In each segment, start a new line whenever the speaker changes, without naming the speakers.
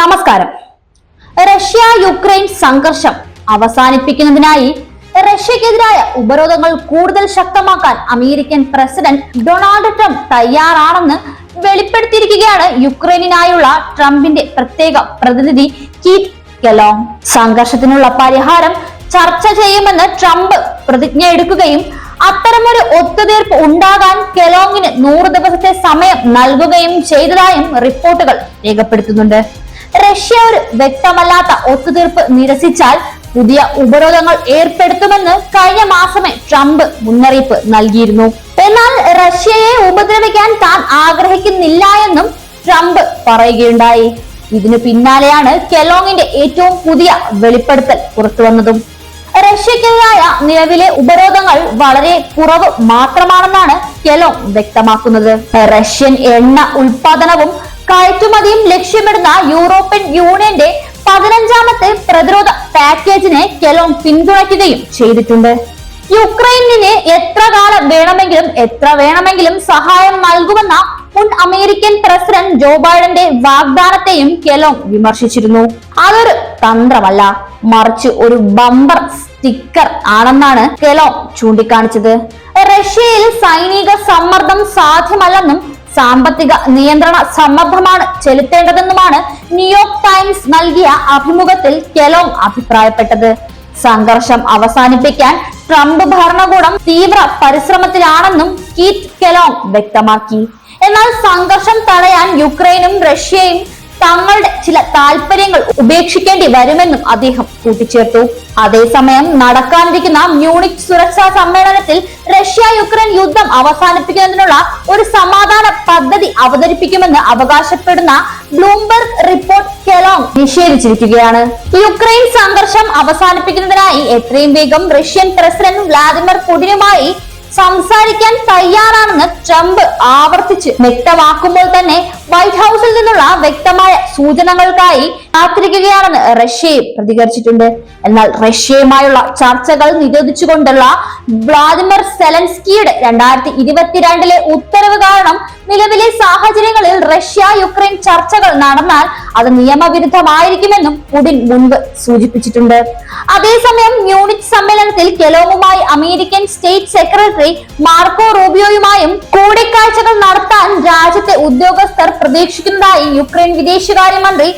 നമസ്കാരം. Russia Ukraine സംഘർഷം അവസാനിപ്പിക്കുന്നതിനായി റഷ്യക്കെതിരായ ഉപരോധങ്ങൾ കൂടുതൽ ശക്തമാക്കാൻ അമേരിക്കൻ പ്രസിഡന്റ് ഡൊണാൾഡ് ട്രംപ് തയ്യാറാണെന്ന് വെളിപ്പെടുത്തിയിരിക്കുകയാണ് യുക്രൈനിനായുള്ള ട്രംപിന്റെ പ്രത്യേക പ്രതിനിധി കീറ്റ് കെലോങ്. സംഘർഷത്തിനുള്ള പരിഹാരം ചർച്ച ചെയ്യുമെന്ന് ട്രംപ് പ്രതിജ്ഞ എടുക്കുകയും അത്തരമൊരു ഒത്തുതീർപ്പ് ഉണ്ടാകാൻ കെലോങ്ങിന് നൂറ് ദിവസത്തെ സമയം നൽകുകയും ചെയ്തതായും റിപ്പോർട്ടുകൾ രേഖപ്പെടുത്തുന്നുണ്ട്. റഷ്യ ഒരു വ്യക്തമല്ലാത്ത ഒത്തുതീർപ്പ് നിരസിച്ചാൽ പുതിയ ഉപരോധങ്ങൾ ഏർപ്പെടുത്തുമെന്ന് കഴിഞ്ഞ മാസമേ ട്രംപ് മുന്നറിയിപ്പ് നൽകിയിരുന്നു. എന്നാൽ റഷ്യയെ ഉപദ്രവിക്കാൻ താൻ ആഗ്രഹിക്കുന്നില്ല എന്നും ട്രംപ് പറയുകയുണ്ടായി. ഇതിനു പിന്നാലെയാണ് കെലോങ്ങിന്റെ ഏറ്റവും പുതിയ വെളിപ്പെടുത്തൽ പുറത്തുവന്നതും. റഷ്യക്കെതിരായ നിലവിലെ ഉപരോധങ്ങൾ വളരെ കുറവ് മാത്രമാണെന്നാണ് കെലോങ് വ്യക്തമാക്കുന്നത്. റഷ്യൻ എണ്ണ ഉൽപാദനവും കയറ്റുമതിയും ലക്ഷ്യമിടുന്ന യൂറോപ്യൻ യൂണിയന്റെ പതിനഞ്ചാമത്തെ പ്രതിരോധ പാക്കേജിനെ കെലോം പിന്തുണയ്ക്കുകയും ചെയ്തിട്ടുണ്ട്. യുക്രൈനിന് എത്ര കാലം വേണമെങ്കിലും എത്ര വേണമെങ്കിലും സഹായം നൽകുമെന്ന മുൻ അമേരിക്കൻ പ്രസിഡന്റ് ജോ ബൈഡന്റെ വാഗ്ദാനത്തെയും കെലോം വിമർശിച്ചിരുന്നു. അതൊരു തന്ത്രമല്ല മറിച്ച് ഒരു ബമ്പർ സ്റ്റിക്കർ ആണെന്നാണ് കെലോം ചൂണ്ടിക്കാണിച്ചത്. റഷ്യയിൽ സൈനിക സമ്മർദ്ദം സാധ്യമല്ലെന്നും സാമ്പത്തിക നിയന്ത്രണ സമ്മർദ്ദമാണ് ചെലുത്തേണ്ടതെന്നുമാണ് ന്യൂയോർക്ക് ടൈംസ് നൽകിയ അഭിമുഖത്തിൽ കെലോങ് അഭിപ്രായപ്പെട്ടത്. സംഘർഷം അവസാനിപ്പിക്കാൻ ട്രംപ് ഭരണകൂടം തീവ്ര പരിശ്രമത്തിലാണെന്നും കീറ്റ് കെലോങ് വ്യക്തമാക്കി. എന്നാൽ സംഘർഷം തടയാൻ യുക്രൈനും റഷ്യയും തങ്ങളുടെ ചില താല്പര്യങ്ങൾ ഉപേക്ഷിക്കേണ്ടി വരുമെന്നും അദ്ദേഹം കൂട്ടിച്ചേർത്തു. അതേസമയം നടക്കാനിരിക്കുന്ന മ്യൂണിക് സുരക്ഷാ സമ്മേളനത്തിൽ റഷ്യ യുക്രൈൻ യുദ്ധം അവസാനിപ്പിക്കുന്നതിനുള്ള ഒരു സമാധാന പദ്ധതി അവതരിപ്പിക്കുമെന്ന് അവകാശപ്പെടുന്ന ബ്ലൂംബർഗ് റിപ്പോർട്ട് കെലോങ് നിഷേധിച്ചിരിക്കുകയാണ്. യുക്രൈൻ സംഘർഷം അവസാനിപ്പിക്കുന്നതിനായി എത്രയും വേഗം റഷ്യൻ പ്രസിഡന്റ് വ്ളാദിമിർ പുടിനുമായി സംസാരിക്കാൻ തയ്യാറാണെന്ന് ട്രംപ് ആവർത്തിച്ച് വ്യക്തമാക്കുമ്പോൾ തന്നെ വൈറ്റ് ഹൌസിൽ നിന്നുള്ള വ്യക്തമായ സൂചനകൾക്കായി കാത്തിരിക്കുകയാണെന്ന് റഷ്യയും പ്രതികരിച്ചിട്ടുണ്ട്. എന്നാൽ റഷ്യയുമായുള്ള ചർച്ചകൾ നിരോധിച്ചുകൊണ്ടുള്ള വ്ളാദിമിർ സെലൻസ്കിയുടെ രണ്ടായിരത്തി ഇരുപത്തിരണ്ടിലെ ഉത്തരവ് കാരണം നിലവിലെ സാഹചര്യങ്ങളിൽ റഷ്യ യുക്രൈൻ ചർച്ചകൾ നടന്നാൽ അത് നിയമവിരുദ്ധമായിരിക്കുമെന്നും പുടിൻ മുൻപ് സൂചിപ്പിച്ചിട്ടുണ്ട്. അതേസമയം മ്യൂണിച്ച് സമ്മേളനത്തിൽ കെലോമുമായി അമേരിക്കൻ സ്റ്റേറ്റ് സെക്രട്ടറി മാർക്കോ റൂബിയോയുമായും കൂടിക്കാഴ്ചകൾ നടത്താൻ രാജ്യത്തെ ഉദ്യോഗസ്ഥർ പ്രതീക്ഷിക്കുന്നതായി യുക്രൈൻ വിദേശകാര്യമന്ത്രി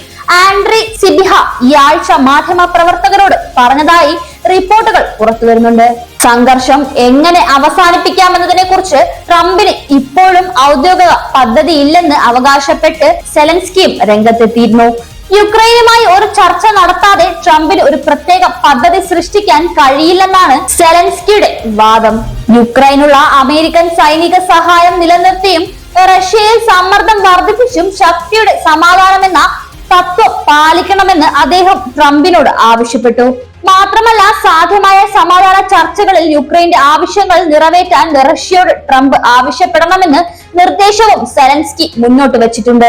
ആൻഡ്രി സിബിഹ ഈ ആഴ്ച മാധ്യമ പ്രവർത്തകരോട് പറഞ്ഞതായി റിപ്പോർട്ടുകൾ പുറത്തു വരുന്നുണ്ട്. സംഘർഷം എങ്ങനെ അവസാനിപ്പിക്കാമെന്നതിനെ കുറിച്ച് ട്രംപിന് ഇപ്പോഴും ഔദ്യോഗിക പദ്ധതിയില്ലെന്ന് അവകാശപ്പെട്ട് സെലൻസ്കിയും രംഗത്തെത്തിയിരുന്നു. യുക്രൈനുമായി ഒരു ചർച്ച നടത്താതെ ട്രംപിന് ഒരു പ്രത്യേക പദ്ധതി സൃഷ്ടിക്കാൻ കഴിയില്ലെന്നാണ് സെലൻസ്കിയുടെ വാദം. യുക്രൈനുള്ള അമേരിക്കൻ സൈനിക സഹായം നിലനിർത്തിയും റഷ്യയിൽ സമ്മർദ്ദം വർദ്ധിപ്പിച്ചും ശക്തിയുടെ സമാധാനമെന്ന തത്വം പാലിക്കണമെന്ന് അദ്ദേഹം ട്രംപിനോട് ആവശ്യപ്പെട്ടു. മാത്രമല്ല സാധ്യമായ സമാധാന ചർച്ചകളിൽ യുക്രൈന്റെ ആവശ്യങ്ങൾ നിറവേറ്റാൻ റഷ്യയോട് ട്രംപ് ആവശ്യപ്പെടണമെന്ന് നിർദ്ദേശവും സെലൻസ്കി മുന്നോട്ട് വെച്ചിട്ടുണ്ട്.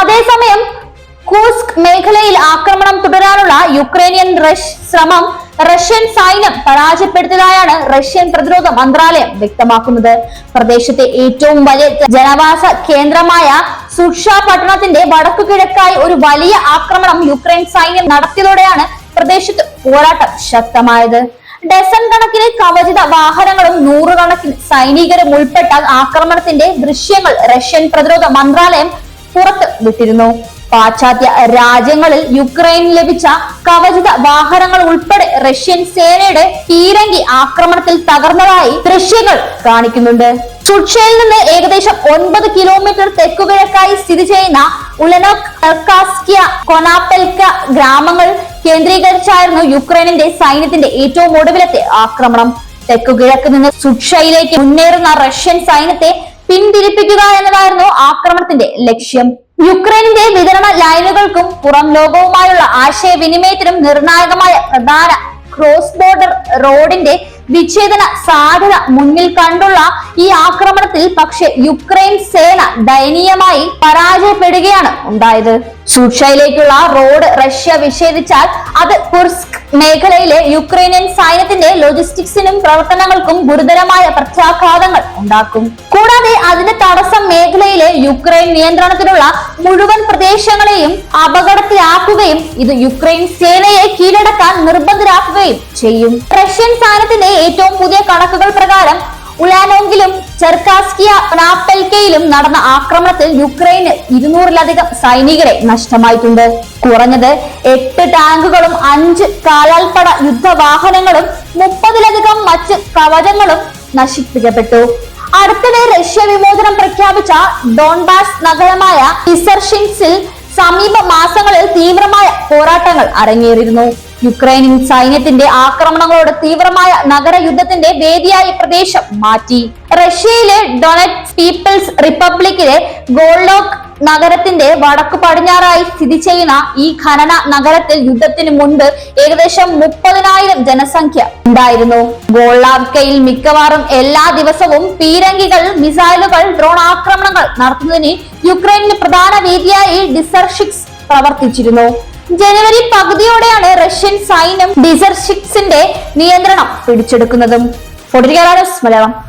അതേസമയം കൂസ്ക് മേഖലയിൽ ആക്രമണം തുടരാനുള്ള യുക്രൈനിയൻ റഷ് ശ്രമം റഷ്യൻ സൈന്യം പരാജയപ്പെടുത്തിയതായാണ് റഷ്യൻ പ്രതിരോധ മന്ത്രാലയം വ്യക്തമാക്കുന്നത്. പ്രദേശത്തെ ഏറ്റവും വലിയ ജനവാസ കേന്ദ്രമായ സുഷ പട്ടണത്തിന്റെ വടക്കു കിഴക്കായി ഒരു വലിയ ആക്രമണം യുക്രൈൻ സൈന്യം നടത്തിയതോടെയാണ് പ്രദേശത്ത് പോരാട്ടം ശക്തമായത്. ഡസൺ കണക്കിന് കവചിത വാഹനങ്ങളും നൂറുകണക്കിന് സൈനികരും ഉൾപ്പെട്ട ആക്രമണത്തിന്റെ ദൃശ്യങ്ങൾ റഷ്യൻ പ്രതിരോധ മന്ത്രാലയം പുറത്ത് വിട്ടിരുന്നു. പാശ്ചാത്യ രാജ്യങ്ങളിൽ യുക്രൈൻ ലഭിച്ച കവചിത വാഹനങ്ങൾ ഉൾപ്പെടെ റഷ്യൻ സേനയുടെ പീരങ്കി ആക്രമണത്തിൽ തകർന്നതായി ദൃശ്യങ്ങൾ കാണിക്കുന്നുണ്ട്. സുക്ഷയിൽ നിന്ന് ഏകദേശം ഒൻപത് കിലോമീറ്റർ തെക്കുകിഴക്കായി സ്ഥിതി ചെയ്യുന്ന ഉലനോസ്കിയ കൊനാപെൽക്ക ഗ്രാമങ്ങൾ കേന്ദ്രീകരിച്ചായിരുന്നു യുക്രൈനിന്റെ സൈന്യത്തിന്റെ ഏറ്റവും ഒടുവിലത്തെ ആക്രമണം. തെക്കുകിഴക്ക് നിന്ന് സുക്ഷയിലേക്ക് മുന്നേറുന്ന റഷ്യൻ സൈന്യത്തെ പിന്തിരിപ്പിക്കുക എന്നതായിരുന്നു ആക്രമണത്തിന്റെ ലക്ഷ്യം. യുക്രൈനിന്റെ വിതരണ ലൈനുകൾക്കും പുറം ലോകവുമായുള്ള ആശയവിനിമയത്തിനും നിർണായകമായ പ്രധാന ക്രോസ് ബോർഡർ റോഡിന്റെ വിച്ഛേദന സാധ്യത മുന്നിൽ കണ്ടുള്ള ഈ ആക്രമണത്തിൽ പക്ഷേ യുക്രൈൻ സേന ദയനീയമായി പരാജയപ്പെടുകയാണ് ഉണ്ടായത്. സൂക്ഷയിലേക്കുള്ള റോഡ് റഷ്യ വിച്ഛേദിച്ചാൽ അത് കുർസ്ക് മേഖലയിലെ യുക്രൈനിയൻ സൈന്യത്തിന്റെ ലോജിസ്റ്റിക്സിനും പ്രവർത്തനങ്ങൾക്കും ഗുരുതരമായ പ്രത്യാഘാതങ്ങൾ ഉണ്ടാക്കും. കൂടാതെ അതിന്റെ തടസ്സം മേഖലയിലെ യുക്രൈൻ നിയന്ത്രണത്തിലുള്ള മുഴുവൻ പ്രദേശങ്ങളെയും അപകടത്തിലാക്കുകയും ഇത് യുക്രൈൻ സേനയെ കീഴടക്കാൻ നിർബന്ധരാക്കുകയും ചെയ്യും. റഷ്യൻ സൈന്യത്തിന്റെ ഏറ്റവും പുതിയ കണക്കുകൾ പ്രകാരം ഉലാനോങ്കിലും ചെർക്കാസ്കിയ നാപ്പൽക്കയിലും നടന്ന ആക്രമണത്തിൽ യുക്രൈന് ഇരുന്നൂറിലധികം സൈനികരെ നഷ്ടമായിട്ടുണ്ട്. കുറഞ്ഞത് എട്ട് ടാങ്കുകളും അഞ്ച് കാലാൽപ്പട യുദ്ധവാഹനങ്ങളും മുപ്പതിലധികം മറ്റ് കവചങ്ങളും നശിപ്പിക്കപ്പെട്ടു. അടുത്തിടെ റഷ്യ വിമോചനം പ്രഖ്യാപിച്ച ഡോൺബാസ് നഗരമായ ഇസർഷിൻസിൽ സമീപ മാസങ്ങളിൽ തീവ്രമായ പോരാട്ടങ്ങൾ അരങ്ങേറിയിരുന്നു. യുക്രൈനിയൻ സൈന്യത്തിന്റെ ആക്രമണങ്ങളോട് തീവ്രമായ നഗര യുദ്ധത്തിന്റെ വേദിയായ പ്രദേശം മാറ്റി. റഷ്യയിലെ ഡൊണറ്റ് പീപ്പിൾസ് റിപ്പബ്ലിക്കിലെ ഗോൾഡോക്ക് നഗരത്തിന്റെ വടക്കു പടിഞ്ഞാറായി സ്ഥിതി ചെയ്യുന്ന ഈ ഖനന നഗരത്തിൽ യുദ്ധത്തിന് മുൻപ് ഏകദേശം മുപ്പതിനായിരം ജനസംഖ്യ ഉണ്ടായിരുന്നു. ഗോളാവ്കയിൽ മിക്കവാറും എല്ലാ ദിവസവും പീരങ്കികൾ മിസൈലുകൾ ഡ്രോൺ ആക്രമണങ്ങൾ നടത്തുന്നതിന് യുക്രൈനിന് പ്രധാന വേദിയായി ഡിസർഷിക്സ് പ്രവർത്തിച്ചിരുന്നു. ജനുവരി പകുതിയോടെയാണ് റഷ്യൻ സൈന്യം ഡിസർഷിക്സിന്റെ നിയന്ത്രണം പിടിച്ചെടുക്കുന്നതും. മലയാളം.